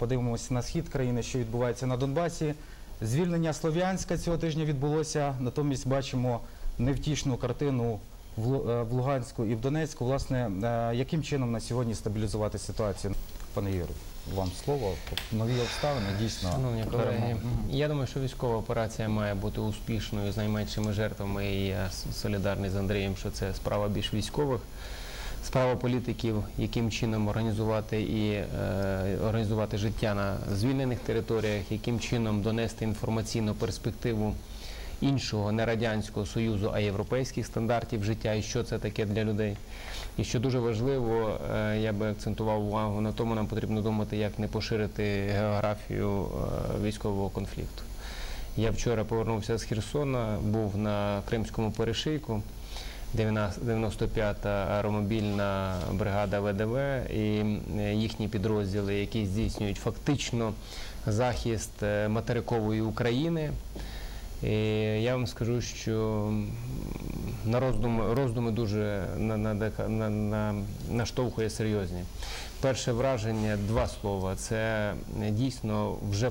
подивимося на схід країни, що відбувається на Донбасі. Звільнення Слов'янська цього тижня відбулося. Натомість бачимо невтішну картину в е, Луганську і в Донецьку. Власне, е, яким чином на сьогодні стабілізувати ситуацію? Пане Юрію, вам слово. Нові обставини дійсно. Шановні колеги, я думаю, що військова операція має бути успішною з найменшими жертвами. І я солідарний з Андрієм, що це справа більш військових. Справа політиків, яким чином організувати і е, організувати життя на звільнених територіях, яким чином донести інформаційну перспективу іншого не радянського союзу, а європейських стандартів життя, і що це таке для людей. І що дуже важливо, е, я би акцентував увагу на тому, нам потрібно думати, як не поширити географію е, військового конфлікту. Я вчора повернувся з Херсона, був на Кримському перешийку. 95-та аеромобільна бригада ВДВ і е, їхні підрозділи, які здійснюють фактично захист е, материкової України. І я вам скажу, що на роздуми, роздуми дуже на, на, на, на, наштовхує серйозні. Перше враження два слова. Це дійсно вже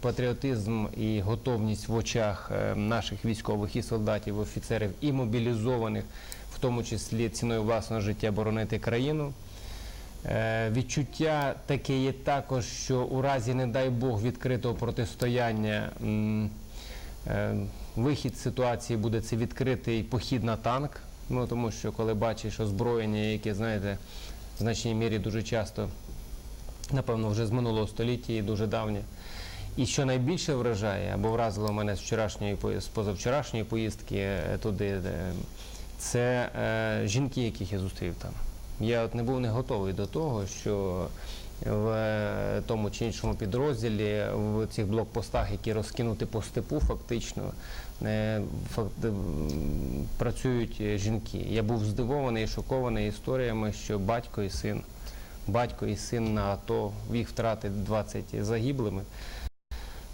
патріотизм і готовність в очах е, наших військових і солдатів, офіцерів і мобілізованих, в тому числі ціною власного життя боронити країну. Е, Відчуття таке є також, що у разі, не дай Бог, відкритого протистояння вихід з ситуації буде це відкритий похід на танк. Ну тому що коли бачиш озброєння, яке знаєте, в значній мірі дуже часто, напевно, вже з минулого століття і дуже давнє. І що найбільше вражає, або вразило мене з вчорашньої з позавчорашньої поїздки е, туди, е, це е, жінки, яких я зустрів там. Я от не був не готовий до того, що в е, тому чи іншому підрозділі, в цих блокпостах, які розкинуті по степу, фактично е, фак- працюють е, жінки. Я був здивований і шокований історіями, що батько і син, батько і син на АТО, їх втрати 20 загиблими.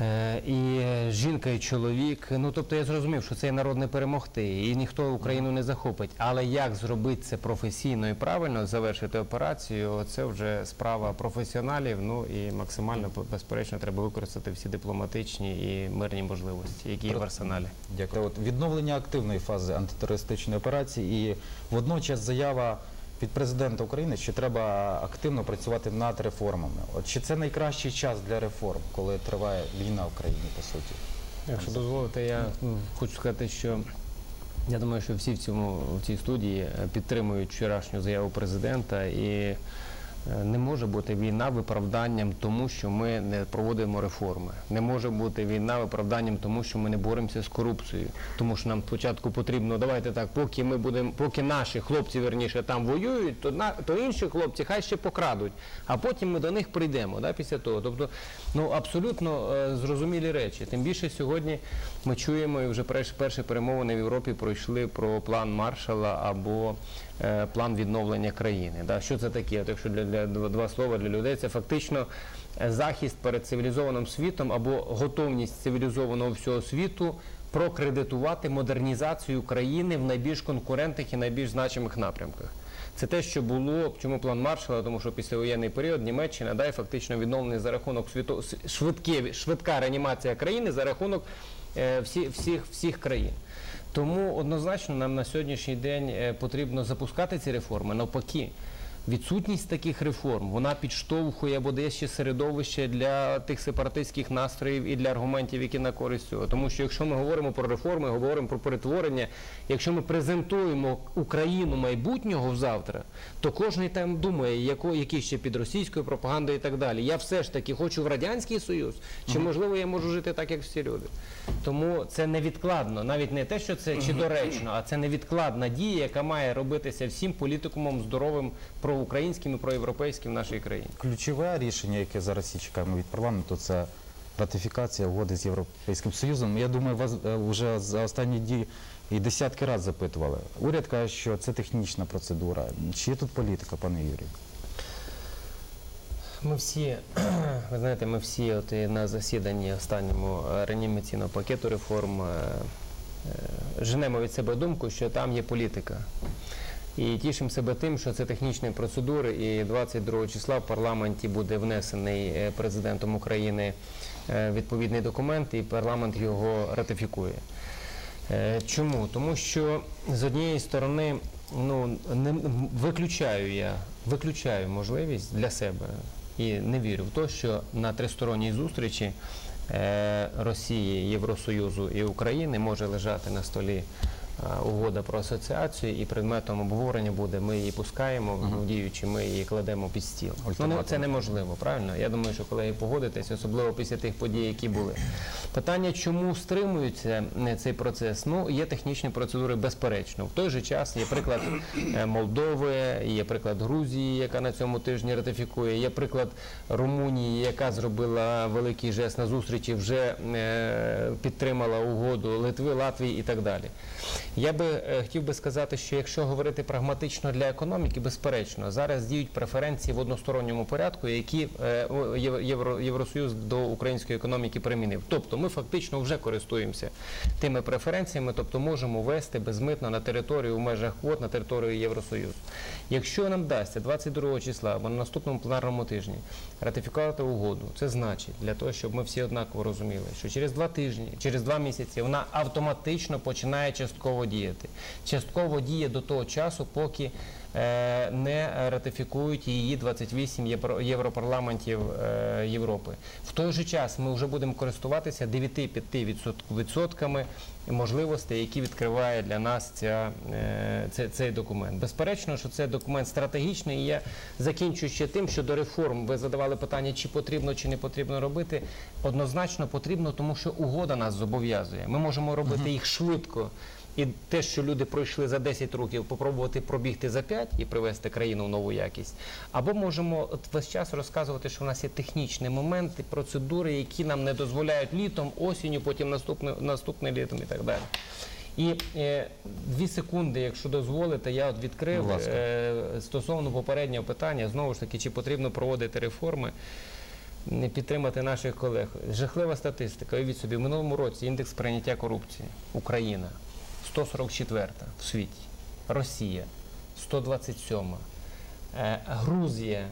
Е, І е, жінка і чоловік. Ну тобто я зрозумів, що це народ не перемогти, і ніхто Україну не захопить. Але як зробити це професійно і правильно, завершити операцію, це вже справа професіоналів. Ну і максимально безперечно треба використати всі дипломатичні і мирні можливості, які є в арсеналі. Дякую. От відновлення активної фази антитерористичної операції і водночас заява від президента України, що треба активно працювати над реформами. От чи це найкращий час для реформ, коли триває війна в країні, по суті? Якщо дозволите, я хочу сказати, що я думаю, що всі в цьому в цій студії е, підтримують вчорашню заяву президента і не може бути війна виправданням тому, що ми не проводимо реформи. Не може бути війна виправданням тому, що ми не боремося з корупцією. Тому що нам спочатку потрібно, давайте так, поки ми будемо, поки наші хлопці верніше там воюють, то на то інші хлопці хай ще покрадуть, а потім ми до них прийдемо. Да, після того. Тобто, ну абсолютно е, зрозумілі речі. Тим більше сьогодні ми чуємо і вже перші, перемовини в Європі пройшли про план Маршала або е, план відновлення країни. Що це таке? От якщо для, для два, слова для людей, це фактично е, захист перед цивілізованим світом або готовність цивілізованого всього світу прокредитувати модернізацію країни в найбільш конкурентних і найбільш значимих напрямках. Це те, що було, чому план Маршала, тому що післявоєнний період Німеччина дає фактично відновлений за рахунок світо, с- швидке, швидка реанімація країни за рахунок е, всі, всіх, всіх країн. Тому однозначно нам на сьогоднішній день е, потрібно запускати ці реформи. Навпаки, відсутність таких реформ вона підштовхує або дає ще середовище для тих сепаратистських настроїв і для аргументів, які на користь цього. Тому що якщо ми говоримо про реформи, говоримо про перетворення, якщо ми презентуємо Україну майбутнього завтра, то кожен там думає, яко, які ще під російською пропагандою і так далі. Я все ж таки хочу в радянський союз, чи можливо я можу жити так, як всі люди. Тому це невідкладно, навіть не те, що це чи доречно, а це невідкладна дія, яка має робитися всім політикумом здоровим проукраїнським і проєвропейським в нашій країні. Ключове рішення, яке зараз всі чекаємо від парламенту, це ратифікація угоди з Європейським Союзом. Я думаю, вас е, вже за останні дні і десятки разів запитували. Уряд каже, що це технічна процедура. Чи є тут політика, пане Юрію? Ми всі, ви знаєте, ми всі от і на засіданні останньому е, реанімаційного пакету реформ е, женемо від себе думку, що там є політика. І тішимо себе тим, що це технічні процедури, і 22 числа в парламенті буде внесений е, президентом України е, відповідний документ, і парламент його ратифікує. Е, Чому? Тому що з однієї сторони, ну не виключаю я, виключаю можливість для себе і не вірю в те, що на тристоронній зустрічі Росії, Євросоюзу і України може лежати на столі угода про асоціацію, і предметом обговорення буде ми її пускаємо в діючі, ми її кладемо під стіл. Ну, це неможливо, правильно? Я думаю, що колеги погодитесь, особливо після тих подій, які були. Питання, чому стримується е, цей процес? Ну, є технічні процедури, безперечно. В той же час є приклад е, Молдови, є приклад Грузії, яка на цьому тижні ратифікує, є приклад Румунії, яка зробила великий жест на зустрічі, вже е, підтримала угоду Литви, Латвії і так далі. Я би е, хотів би сказати, що якщо говорити прагматично для економіки, безперечно, зараз діють преференції в односторонньому порядку, які е, Євро, Євросоюз до української економіки примінив. Тобто ми фактично вже користуємося тими преференціями, тобто можемо вести безмитно на територію в межах квот на територію Євросоюзу. Якщо нам вдасться 22 числа або на наступному пленарному тижні ратифікувати угоду, це значить для того, щоб ми всі однаково розуміли, що через два тижні, через два місяці вона автоматично починає частково діяти. Частково діє до того часу, поки е, не ратифікують її 28 євро- європарламентів е, Європи. В той же час ми вже будемо користуватися 9-5% можливостей, які відкриває для нас ця, е, це- цей документ. Безперечно, що це документ стратегічний. І я закінчу ще тим, що до реформ ви задавали питання, чи потрібно, чи не потрібно робити. Однозначно потрібно, тому що угода нас зобов'язує. Ми можемо робити їх швидко. І те, що люди пройшли за 10 років, попробувати пробігти за 5 і привести країну в нову якість. Або можемо весь час розказувати, що в нас є технічні моменти, процедури, які нам не дозволяють літом, осінню, потім наступне, наступне літом і так далі. І е, дві секунди, якщо дозволите, я от відкрив е, стосовно попереднього питання, знову ж таки, чи потрібно проводити реформи. Не підтримати наших колег. Жахлива статистика. Уявіть собі, в минулому році індекс прийняття корупції Україна 144 в світі, Росія 127, е, Грузія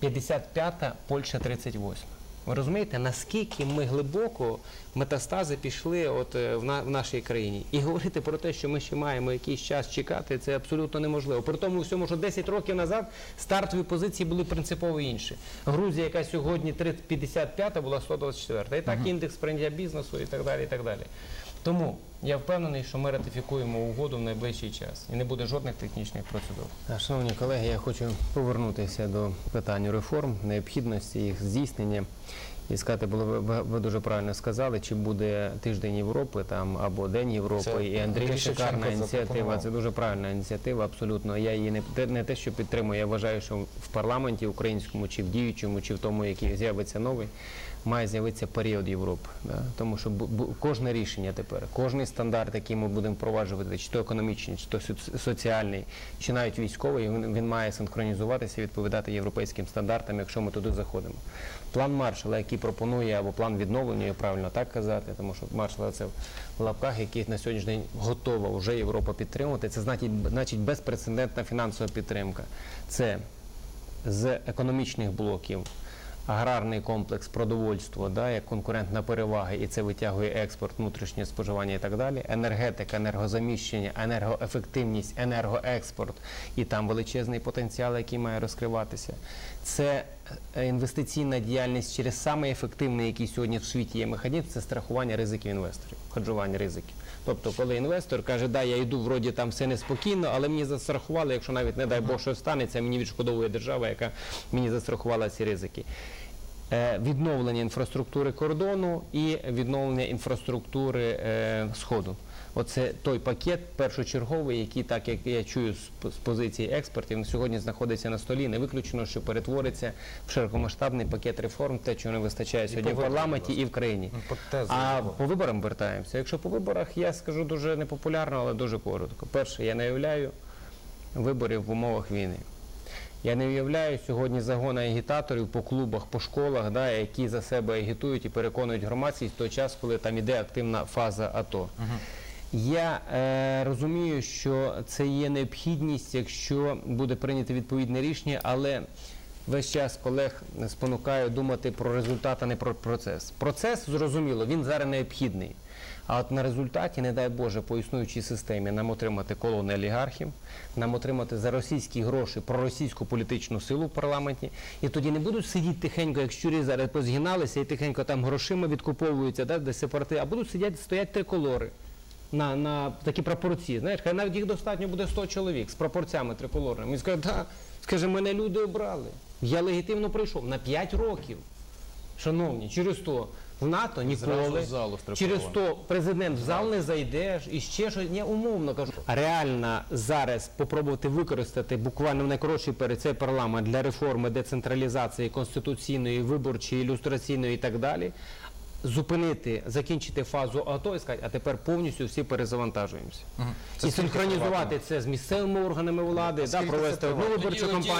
55, Польща 38. Ви розумієте, наскільки ми глибоко метастази пішли от е, в, на, в нашій країні? І говорити про те, що ми ще маємо якийсь час чекати, це абсолютно неможливо. При тому всьому, що 10 років назад стартові позиції були принципово інші. Грузія, яка сьогодні 55, була 124. І так індекс прийняття бізнесу і так далі. І так далі. Тому я впевнений, що ми ратифікуємо угоду в найближчий час і не буде жодних технічних процедур. Шановні колеги, я хочу повернутися до питань реформ, необхідності їх здійснення. І сказати, було ви, дуже правильно сказали, чи буде тиждень Європи там або День Європи, Це і Андрій шикарна ініціатива. Це дуже правильна ініціатива, абсолютно. Я її не не те, що підтримую. Я вважаю, що в парламенті українському, чи в діючому, чи в тому, який з'явиться новий, має з'явитися період Європи. Да? Тому що кожне рішення тепер, кожний стандарт, який ми будемо впроваджувати, чи то економічний, чи то соціальний, чи навіть військовий, він, він має синхронізуватися і відповідати європейським стандартам, якщо ми туди заходимо. План Маршала, який пропонує, або план відновлення, правильно так казати, тому що Маршала це в лапках, який на сьогоднішній день готова вже Європа підтримувати. Це значить, значить безпрецедентна фінансова підтримка. Це з економічних блоків. Аграрний комплекс, продовольство, да, як конкурентна перевага, і це витягує експорт, внутрішнє споживання і так далі. Енергетика, енергозаміщення, енергоефективність, енергоекспорт і там величезний потенціал, який має розкриватися. Це е, інвестиційна діяльність через саме ефективний, який сьогодні в світі є механізм, це страхування ризиків інвесторів, ходжування ризиків. Тобто, коли інвестор каже, да, я йду, вроді там все неспокійно, але мені застрахували, якщо навіть не дай Бог що станеться, мені відшкодовує держава, яка мені застрахувала ці ризики. Е, Відновлення інфраструктури кордону і відновлення інфраструктури е, сходу. Оце той пакет першочерговий, який, так як я чую з, позиції експертів, сьогодні знаходиться на столі. Не виключено, що перетвориться в широкомасштабний пакет реформ, те, чого не вистачає сьогодні в парламенті і в країні. Ну, А по виборам вертаємося. Якщо по виборах, я скажу дуже непопулярно, але дуже коротко. Перше, я не уявляю виборів в умовах війни. Я не уявляю сьогодні загони агітаторів по клубах, по школах, да, які за себе агітують і переконують громадськість в той час, коли там іде активна фаза АТО. Я е, розумію, що це є необхідність, якщо буде прийнято відповідне рішення, але весь час колег спонукаю думати про результат, а не про процес. Процес, зрозуміло, він зараз необхідний. А от на результаті, не дай Боже, по існуючій системі нам отримати колони олігархів, нам отримати за російські гроші проросійську політичну силу в парламенті, і тоді не будуть сидіти тихенько, як щурі зараз позгиналися і тихенько там грошима відкуповуються, да, десь сепарати, а будуть сидіти, стоять триколори на, на такі пропорції. Знаєш, хай навіть їх достатньо буде 100 чоловік з пропорціями триколорними. Він скаже, да, скаже, мене люди обрали. Я легітимно прийшов на 5 років. Шановні, через то в НАТО ніколи. Зразу залу Через то президент в зал не зайдеш і ще щось. Я умовно кажу. Реально зараз попробувати використати буквально в найкоротший перед цей парламент для реформи децентралізації конституційної, виборчої, ілюстраційної і так далі. Зупинити, закінчити фазу АТО і сказати, а тепер повністю всі перезавантажуємося. Це і синхронізувати це з місцевими органами влади, да, провести одну виборчу кампанію.